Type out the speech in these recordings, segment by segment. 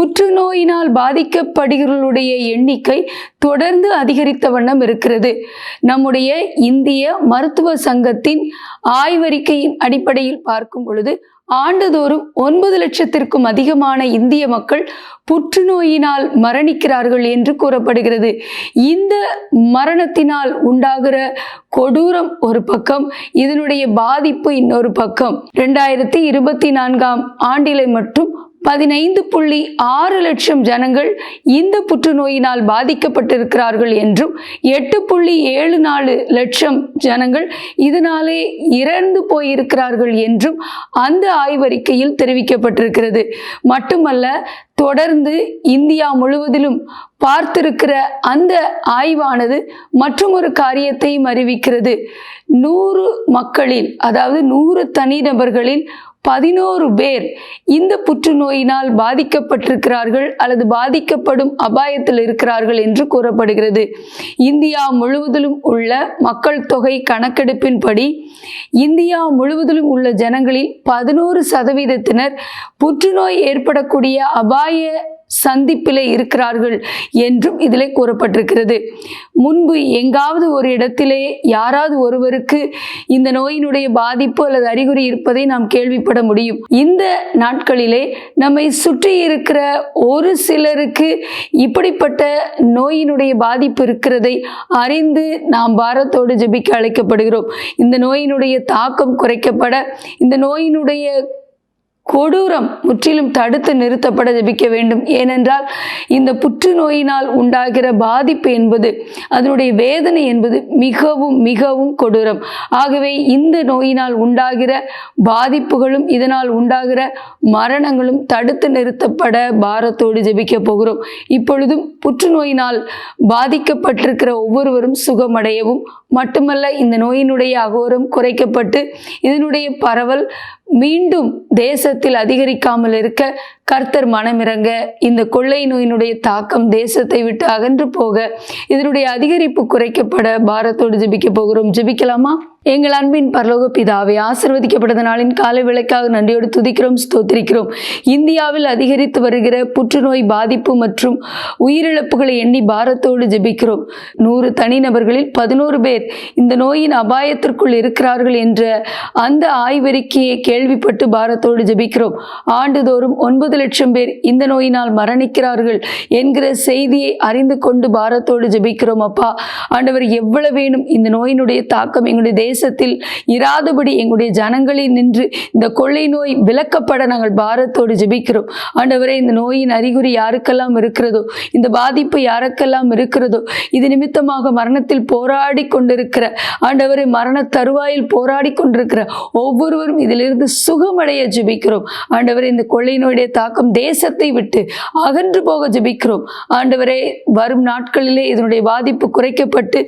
புற்றுநோயினால் பாதிக்கப்படுகிறவர்களுடைய எண்ணிக்கை தொடர்ந்து அதிகரித்த வண்ணம் இருக்கிறது. நம்முடைய இந்திய மருத்துவ சங்கத்தின் ஆய்வறிக்கையின் அடிப்படையில் பார்க்கும் பொழுது ஆண்டுதோறும் ஒன்பது லட்சத்திற்கும் அதிகமான இந்திய மக்கள் புற்றுநோயினால் மரணிக்கிறார்கள் என்று கூறப்படுகிறது. இந்த மரணத்தினால் உண்டாகிற கொடூரம் ஒரு பக்கம் இதனுடைய பாதிப்பு இன்னொரு பக்கம். ரெண்டாயிரத்தி இருபத்தி நான்காம் ஆண்டிலே மட்டும் பதினைந்து புள்ளி ஆறு லட்சம் ஜனங்கள் இந்த புற்றுநோயினால் பாதிக்கப்பட்டிருக்கிறார்கள் என்றும் எட்டு புள்ளி ஏழு நாலு லட்சம் ஜனங்கள் இதனாலே இறந்து போயிருக்கிறார்கள் என்றும் அந்த ஆய்வறிக்கையில் தெரிவிக்கப்பட்டிருக்கிறது. மட்டுமல்ல தொடர்ந்து இந்தியா முழுவதிலும் பார்த்திருக்கிற அந்த ஆய்வானது மற்றும் ஒரு காரியத்தையும் அறிவிக்கிறது. நூறு மக்களில் அதாவது நூறு தனிநபர்களில் பதினோரு பேர் இந்த புற்றுநோயினால் பாதிக்கப்பட்டிருக்கிறார்கள் அல்லது பாதிக்கப்படும் அபாயத்தில் இருக்கிறார்கள் என்று கூறப்படுகிறது. இந்தியா முழுவதிலும் உள்ள மக்கள் தொகை கணக்கெடுப்பின்படி இந்தியா முழுவதிலும் உள்ள ஜனங்களில் பதினோரு சதவீதத்தினர் புற்றுநோய் ஏற்படக்கூடிய அபாய சந்திப்பிலே இருக்கிறார்கள் என்றும் இதில் கூறப்பட்டிருக்கிறது. முன்பு எங்காவது ஒரு இடத்திலே யாராவது ஒருவருக்கு இந்த நோயினுடைய பாதிப்பு அல்லது அறிகுறி இருப்பதை நாம் கேள்விப்பட முடியும். இந்த நாட்களிலே நம்மை சுற்றி இருக்கிற ஒரு சிலருக்கு இப்படிப்பட்ட நோயினுடைய பாதிப்பு இருக்கிறதை அறிந்து நாம் பாரத்தோடு ஜெபிக்க அழைக்கப்படுகிறோம். இந்த நோயினுடைய தாக்கம் குறைக்கப்பட இந்த நோயினுடைய கொடூரம் முற்றிலும் தடுத்து நிறுத்தப்பட ஜெபிக்க வேண்டும். ஏனென்றால் இந்த புற்றுநோயினால் உண்டாகிற பாதிப்பு என்பது அதனுடைய வேதனை என்பது மிகவும் மிகவும் கொடூரம். ஆகவே இந்த நோயினால் உண்டாகிற பாதிப்புகளும் இதனால் உண்டாகிற மரணங்களும் தடுத்து நிறுத்தப்பட பாரத்தோடு ஜெபிக்க போகிறோம். இப்பொழுதும் புற்றுநோயினால் பாதிக்கப்பட்டிருக்கிற ஒவ்வொருவரும் சுகமடையவும் மட்டுமல்ல இந்த நோயினுடைய அகோரம் குறைக்கப்பட்டு இதனுடைய பரவல் மீண்டும் தேசத்தில் அதிகரிக்காமல் இருக்க கர்த்தர் மனமிறங்க இந்த கொள்ளை நோயினுடைய தாக்கம் தேசத்தை விட்டு அகன்று போக இதனுடைய அதிகரிப்பு குறைக்கப்பட பாரத்தோடு ஜெபிக்க போகிறோம். ஜெபிக்கலாமா? எங்கள் அன்பின் பரலோக பிதாவை ஆசிர்வதிக்கப்பட்ட நாளின் காலை விளக்காக நன்றியோடு துதிக்கிறோம் ஸ்தோத்திரிக்கிறோம். இந்தியாவில் அதிகரித்து வருகிற புற்றுநோய் பாதிப்பு மற்றும் உயிரிழப்புகளை எண்ணி பாரத்தோடு ஜெபிக்கிறோம். நூறு தனிநபர்களில் பதினோரு பேர் இந்த நோயின் அபாயத்திற்குள் இருக்கிறார்கள் என்ற அந்த ஆய்வறிக்கையை கேள்விப்பட்டு பாரத்தோடு ஜெபிக்கிறோம். ஆண்டுதோறும் ஒன்பது லட்சம் பேர் இந்த நோயினால் மரணிக்கிறார்கள் என்கிற செய்தியை அறிந்து கொண்டு பாரத்தோடு ஜெபிக்கிறோம் அப்பா. ஆண்டவர் எவ்வளவு வேணும் இந்த நோயினுடைய தாக்கம் எங்களுடைய தேசத்தில் இராதபடி எங்களுடைய ஜனங்களில் நின்று இந்த கொள்ளை நோய் விளக்கப்பட நாங்கள் பாரத்தோடு ஜெபிக்கிறோம். ஆண்டவரே இந்த நோயின் அறிகுறி யாருக்கெல்லாம் இருக்கிறதோ இந்த பாதிப்பு யாருக்கெல்லாம் இருக்கிறதோ இது நிமித்தமாக மரணத்தில் போராடி கொண்டிருக்கிற ஆண்டவரே மரண தருவாயில் போராடி கொண்டிருக்கிற ஒவ்வொருவரும் இதிலிருந்து சுகமடைய ஜெபிக்கிறோம். ஆண்டவரே இந்த கொள்ளை நோயுடைய தாக்கம் தேசத்தை விட்டு அகன்று போக ஜெபிக்கிறோம். ஆண்டவரே வரும் நாட்களிலே இதனுடைய பாதிப்பு குறைக்கப்பட்டு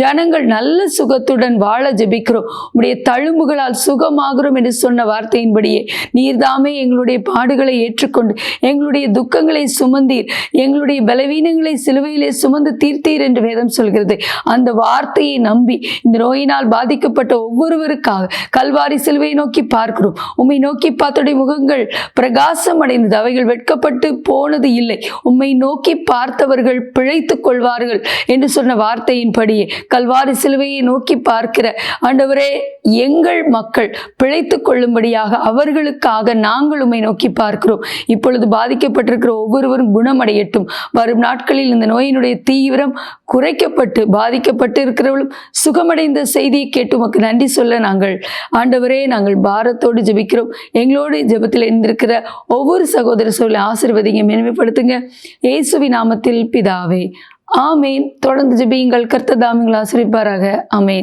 ஜனங்கள் நல்ல சுகத்துடன் வாழ ஜெபிக்கிறோம். உடைய தழும்புகளால் சுகமாகிறோம் என்று சொன்ன வார்த்தையின்படியே நீர்தாமே எங்களுடைய பாடுகளை ஏற்றுக்கொண்டு எங்களுடைய துக்கங்களை சுமந்தீர் எங்களுடைய பலவீனங்களை சிலுவையிலே சுமந்து தீர்த்தீர் என்று வேதம் சொல்கிறது. அந்த வார்த்தையை நம்பி இந்த நோயினால் பாதிக்கப்பட்ட ஒவ்வொருவருக்காக கல்வாரி சிலுவையை நோக்கி பார்க்கிறோம். உம்மை நோக்கி பார்த்தோடைய முகங்கள் பிரகாசம் அடைந்தது அவைகள் வெட்கப்பட்டு போனது இல்லை. உம்மை நோக்கி பார்த்தவர்கள் பிழைத்துக் கொள்வார்கள் என்று சொன்ன வார்த்தையின்படியே கல்வாரி சிலுவையை நோக்கி பார்க்கிற ஆண்டவரே எங்கள் மக்கள் பிழைத்து கொள்ளும்படியாக அவர்களுக்காக நாங்கள் உண்மை நோக்கி பார்க்கிறோம். இப்பொழுது பாதிக்கப்பட்டிருக்கிற ஒவ்வொருவரும் குணமடையட்டும். வரும் நாட்களில் இந்த நோயினுடைய தீவிரம் குறைக்கப்பட்டு பாதிக்கப்பட்டு இருக்கிறவர்களும் சுகமடைந்த செய்தியை கேட்டு உமக்கு நன்றி சொல்ல நாங்கள் ஆண்டவரே நாங்கள் பாரத்தோடு ஜெபிக்கிறோம். எங்களோடு ஜெபத்தில் இருந்திருக்கிற ஒவ்வொரு சகோதர சொல்ல ஆசிர்வதிங்க மேன்மைப்படுத்துங்க. இயேசுவி நாமத்தில் பிதாவே. ஆமேன். தொடர்ந்து ஜபியுங்கள். கர்த்ததாமிங்களை ஆசிரிப்பாராக. ஆமேன்.